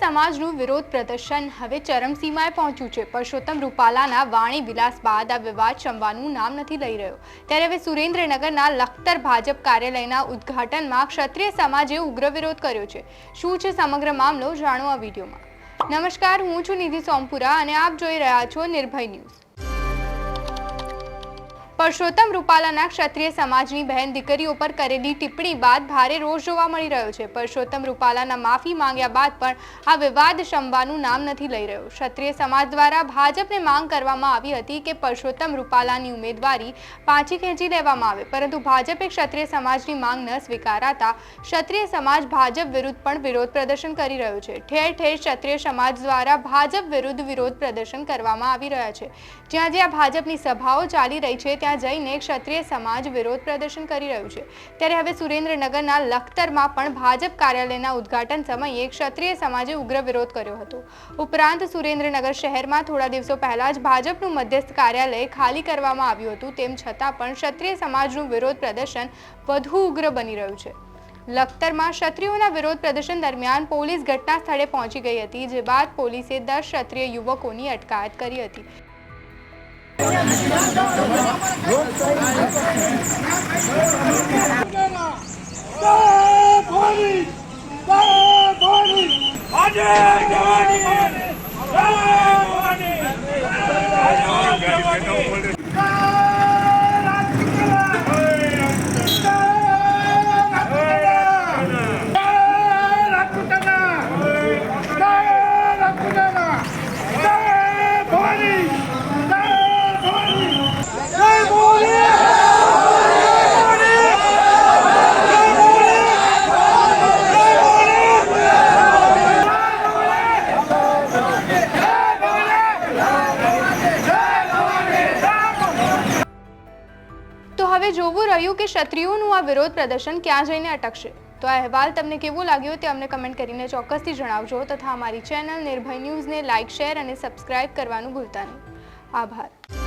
સમાજનું વિરોધ પ્રદર્શન હવે ચરમસીમાએ પહોંચ્યું છે. પરસોત્તમ રૂપાલાના વાણી વિલાસ બાદ આ વિવાદ શમવાનું નામ નથી લઈ રહ્યો. ત્યારે હવે સુરેન્દ્રનગરના લખતર ભાજપ કાર્યાલયના ઉદ્ઘાટનમાં ક્ષત્રિય સમાજે ઉગ્ર વિરોધ કર્યો છે. શું છે સમગ્ર મામલો? જાણો આ વિડીયોમાં. નમસ્કાર, હું છું નિધિ સોમપુરા અને આપ જોઈ રહ્યા છો નિર્ભય ન્યૂઝ. પરસોત્તમ રૂપાલાના ક્ષત્રિય સમાજની બહેન દીકરીઓ પર કરેલી ટિપ્પણી બાદ ભારે રોષ જોવા મળી રહ્યો છે. પરસોત્તમ રૂપાલાના માફી માંગ્યા બાદ પણ આ વિવાદ શમવાનું નામ નથી લઈ રહ્યો. ક્ષત્રિય સમાજ દ્વારા ભાજપને માંગ કરવામાં આવી હતી કે પરસોત્તમ રૂપાલાની ઉમેદવારી પાછી ખેંચી લેવામાં આવે, પરંતુ ભાજપે ક્ષત્રિય સમાજની માંગ ન સ્વીકારાતા ક્ષત્રિય સમાજ ભાજપ વિરુદ્ધ પણ વિરોધ પ્રદર્શન કરી રહ્યો છે. ઠેર ઠેર ક્ષત્રિય સમાજ દ્વારા ભાજપ વિરુદ્ધ વિરોધ પ્રદર્શન કરવામાં આવી રહ્યા છે. જ્યાં જ્યાં ભાજપની સભાઓ ચાલી રહી છે, ત્યાં જઈને ક્ષત્રિય સમાજ વિરોધ પ્રદર્શન કરી રહ્યું છે. ત્યારે હવે સુરેન્દ્રનગરના લખતરમાં પણ ભાજપ કાર્યાલયના ઉદ્ઘાટન સમયે ક્ષત્રિય સમાજે ઉગ્ર વિરોધ કર્યો હતો. ઉપરાંત સુરેન્દ્રનગર શહેરમાં થોડા દિવસો પહેલા જ ભાજપનું મધ્યસ્થ કાર્યાલય ખાલી કરવામાં આવ્યું હતું. તેમ છતાં પણ ક્ષત્રિય સમાજનું વિરોધ પ્રદર્શન વધુ ઉગ્ર બની રહ્યું છે. લખતરમાં ક્ષત્રિયોના વિરોધ પ્રદર્શન દરમિયાન પોલીસ ઘટના સ્થળે પહોંચી ગઈ હતી, જે બાદ પોલીસે દસ ક્ષત્રિય યુવકોની અટકાયત કરી હતી. જવાની હવે જોવું રહ્યું કે ક્ષત્રિયોનું આ વિરોધ પ્રદર્શન ક્યાં જઈને અટકશે. તો આ અહેવાલ તમને કેવો લાગ્યો તે અમને કમેન્ટ કરીને ચોક્કસથી જણાવજો તથા અમારી ચેનલ નિર્ભય ન્યૂઝને લાઇક, શેર અને સબસ્ક્રાઇબ કરવાનું ભૂલતા નહીં. આભાર.